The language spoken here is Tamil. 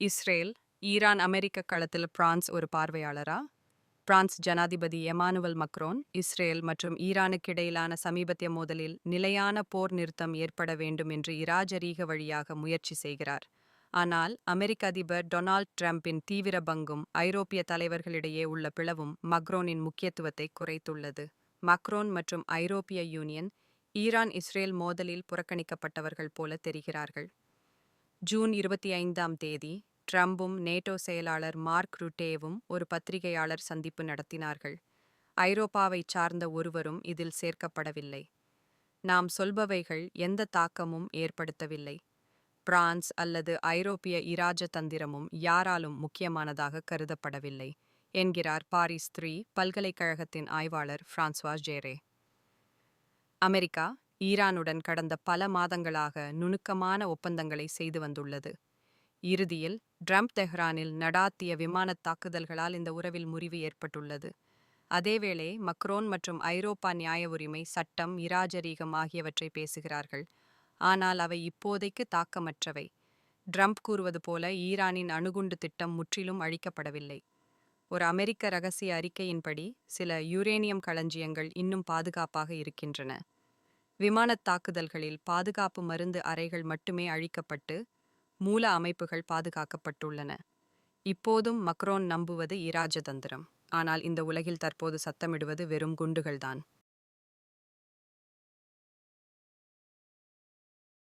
இஸ்ரேல் ஈரான் அமெரிக்க களத்தில் பிரான்ஸ் ஒரு பார்வையாளரா? பிரான்ஸ் ஜனாதிபதி எமானுவல் மக்ரோன் இஸ்ரேல் மற்றும் ஈரானுக்கு இடையிலான சமீபத்திய மோதலில் நிலையான போர் நிறுத்தம் ஏற்பட வேண்டும் என்று இராஜரீக வழியாக முயற்சி செய்கிறார். ஆனால் அமெரிக்க அதிபர் டொனால்ட் ட்ரம்பின் தீவிர பங்கும் ஐரோப்பிய தலைவர்களிடையே உள்ள பிளவும் மக்ரோனின் முக்கியத்துவத்தை குறைத்துள்ளது. மக்ரோன் மற்றும் ஐரோப்பிய யூனியன் ஈரான் இஸ்ரேல் மோதலில் புறக்கணிக்கப்பட்டவர்கள் போல தெரிகிறார்கள். ஜூன் இருபத்தி ஐந்தாம் தேதி ட்ரம்பும் நேட்டோ செயலாளர் மார்க் ருட்டேவும் ஒரு பத்திரிகையாளர் சந்திப்பு நடத்தினார்கள். ஐரோப்பாவைச் சார்ந்த ஒருவரும் இதில் சேர்க்கப்படவில்லை. நாம் சொல்பவைகள் எந்த தாக்கமும் ஏற்படுத்தவில்லை. பிரான்ஸ் அல்லது ஐரோப்பிய இராஜதந்திரமும் யாராலும் முக்கியமானதாக கருதப்படவில்லை என்கிறார் பாரிஸ் த்ரீ பல்கலைக்கழகத்தின் ஆய்வாளர் பிரான்ஸ்வா ஜேரே. அமெரிக்கா ஈரானுடன் கடந்த பல மாதங்களாக நுணுக்கமான ஒப்பந்தங்களை செய்து வந்துள்ளது. இறுதியில் ட்ரம்ப் தெஹ்ரானில் நடாத்திய விமானத் தாக்குதல்களால் இந்த உறவில் முறிவு ஏற்பட்டுள்ளது. அதேவேளை மக்ரோன் மற்றும் ஐரோப்பா நியாய உரிமை சட்டம் இராஜரீகம் ஆகியவற்றை பேசுகிறார்கள். ஆனால் அவை இப்போதைக்கு தாக்கமற்றவை. ட்ரம்ப் கூறுவது போல ஈரானின் அணுகுண்டு திட்டம் முற்றிலும் அழிக்கப்படவில்லை. ஒரு அமெரிக்க ரகசிய அறிக்கையின்படி சில யுரேனியம் களஞ்சியங்கள் இன்னும் பாதுகாப்பாக இருக்கின்றன. விமானத் தாக்குதல்களில் பாதுகாப்பு மருந்து அறைகள் மட்டுமே அழிக்கப்பட்டு மூல அமைப்புகள் பாதுகாக்கப்பட்டுள்ளன. இப்போதும் மக்ரோன் நம்புவது இராஜதந்திரம். ஆனால் இந்த உலகில் தற்போது சத்தமிடுவது வெறும் குண்டுகள்தான்.